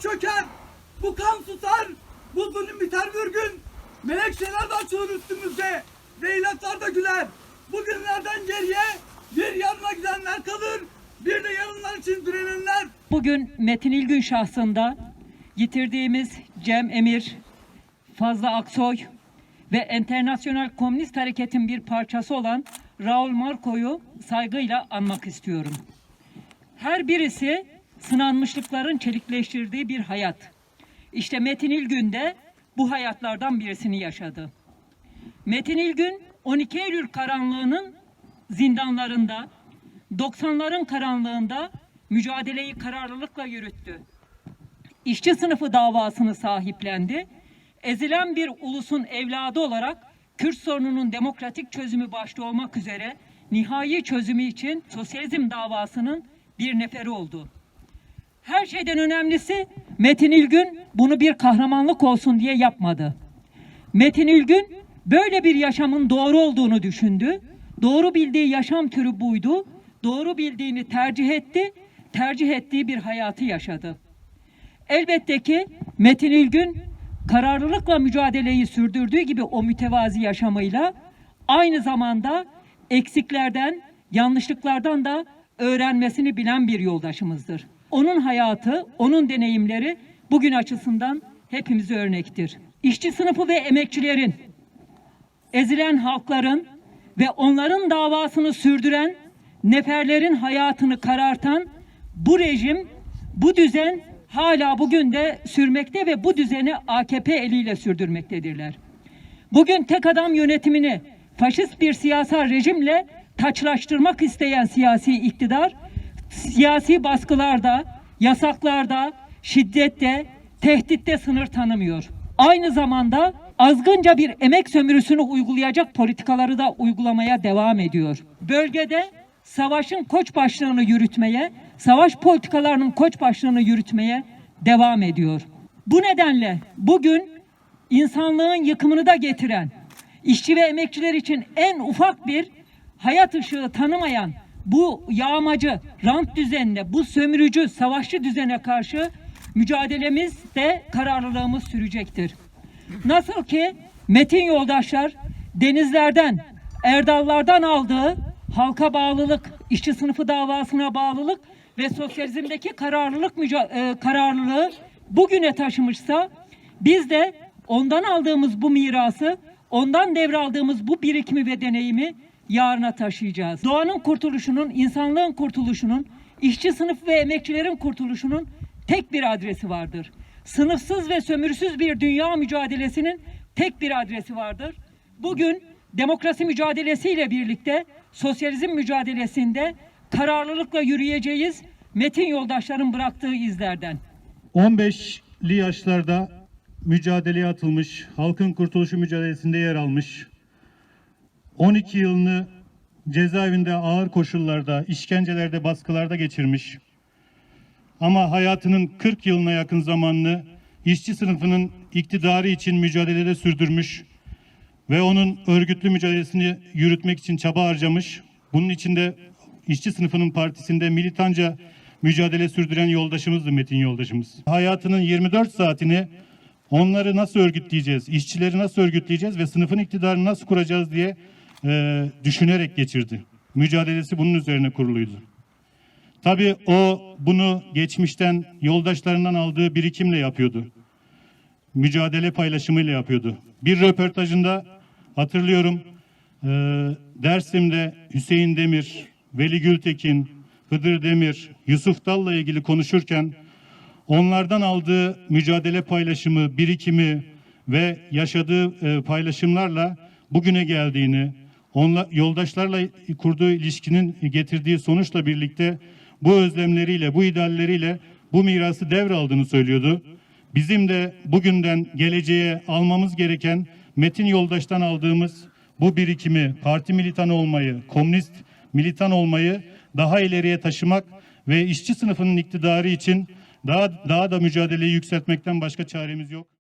çöker. Bu kan susar. Bu zulüm biter bir gün. Melekçeler de açılır üstümüzde. Ve ilaklar da güler. Bugünlerden geriye bir yarına gidenler kalır. Bir de yarınlar için direnenler. Bugün Metin İlgün şahsında yitirdiğimiz Cem Emir, Fazla Aksoy ve Enternasyonel Komünist Hareket'in bir parçası olan Raul Marco'yu saygıyla anmak istiyorum. Her birisi sınanmışlıkların çelikleştirdiği bir hayat. İşte Metin İlgün de bu hayatlardan birisini yaşadı. Metin İlgün 12 Eylül karanlığının zindanlarında 90'ların karanlığında mücadeleyi kararlılıkla yürüttü. İşçi sınıfı davasını sahiplendi. Ezilen bir ulusun evladı olarak Kürt sorununun demokratik çözümü başta olmak üzere nihai çözümü için sosyalizm davasının bir neferi oldu. Her şeyden önemlisi Metin İlgün bunu bir kahramanlık olsun diye yapmadı. Metin İlgün böyle bir yaşamın doğru olduğunu düşündü. Doğru bildiği yaşam türü buydu. Doğru bildiğini tercih etti. Tercih ettiği bir hayatı yaşadı. Elbette ki Metin İlgün kararlılıkla mücadeleyi sürdürdüğü gibi o mütevazi yaşamıyla aynı zamanda eksiklerden, yanlışlıklardan da öğrenmesini bilen bir yoldaşımızdır. Onun hayatı, onun deneyimleri bugün açısından hepimize örnektir. İşçi sınıfı ve emekçilerin ezilen halkların ve onların davasını sürdüren neferlerin hayatını karartan bu rejim, bu düzen hala bugün de sürmekte ve bu düzeni AKP eliyle sürdürmektedirler. Bugün tek adam yönetimini faşist bir siyasal rejimle taçlaştırmak isteyen siyasi iktidar, siyasi baskılarda, yasaklarda, şiddette, tehditte sınır tanımıyor. Aynı zamanda azgınca bir emek sömürüsünü uygulayacak politikaları da uygulamaya devam ediyor. Bölgede savaşın koç başlığını yürütmeye, savaş politikalarının koç başlığını yürütmeye devam ediyor. Bu nedenle bugün insanlığın yıkımını da getiren, işçi ve emekçiler için en ufak bir hayat ışığı tanımayan bu yağmacı, rant düzenine, bu sömürücü, savaşçı düzene karşı mücadelemiz de kararlılığımız sürecektir. Nasıl ki Metin yoldaşlar denizlerden, erdallardan aldığı halka bağlılık, işçi sınıfı davasına bağlılık ve sosyalizmdeki kararlılık e, kararlılığı bugüne taşımışsa biz de ondan aldığımız bu mirası, ondan devraldığımız bu birikimi ve deneyimi yarına taşıyacağız. Doğanın kurtuluşunun, insanlığın kurtuluşunun, işçi sınıfı ve emekçilerin kurtuluşunun tek bir adresi vardır. Sınıfsız ve sömürüsüz bir dünya mücadelesinin tek bir adresi vardır. Bugün demokrasi mücadelesiyle birlikte sosyalizm mücadelesinde kararlılıkla yürüyeceğiz. Metin yoldaşların bıraktığı izlerden. 15'li yaşlarda mücadeleye atılmış, halkın kurtuluşu mücadelesinde yer almış, 12 yılını cezaevinde ağır koşullarda, işkencelerde, baskılarda geçirmiş. Ama hayatının 40 yılına yakın zamanını işçi sınıfının iktidarı için mücadelede sürdürmüş ve onun örgütlü mücadelesini yürütmek için çaba harcamış. Bunun içinde işçi sınıfının partisinde militanca mücadele sürdüren yoldaşımızdı Metin yoldaşımız. Hayatının 24 saatini onları nasıl örgütleyeceğiz, işçileri nasıl örgütleyeceğiz ve sınıfın iktidarını nasıl kuracağız diye e, düşünerek geçirdi. Mücadelesi bunun üzerine kuruluydu. Tabii o bunu geçmişten yoldaşlarından aldığı birikimle yapıyordu. Mücadele paylaşımıyla yapıyordu. Bir röportajında hatırlıyorum e, Dersim'de Hüseyin Demir, Veli Gültekin, Hıdır Demir, Yusuf Dal'la ilgili konuşurken onlardan aldığı mücadele paylaşımı, birikimi ve yaşadığı e, paylaşımlarla bugüne geldiğini, onla, yoldaşlarla kurduğu ilişkinin getirdiği sonuçla birlikte bu özlemleriyle, bu idealleriyle bu mirası devraldığını söylüyordu. Bizim de bugünden geleceğe almamız gereken Metin Yoldaş'tan aldığımız bu birikimi, parti militanı olmayı, komünist militan olmayı daha ileriye taşımak ve işçi sınıfının iktidarı için daha daha da mücadeleyi yükseltmekten başka çaremiz yok.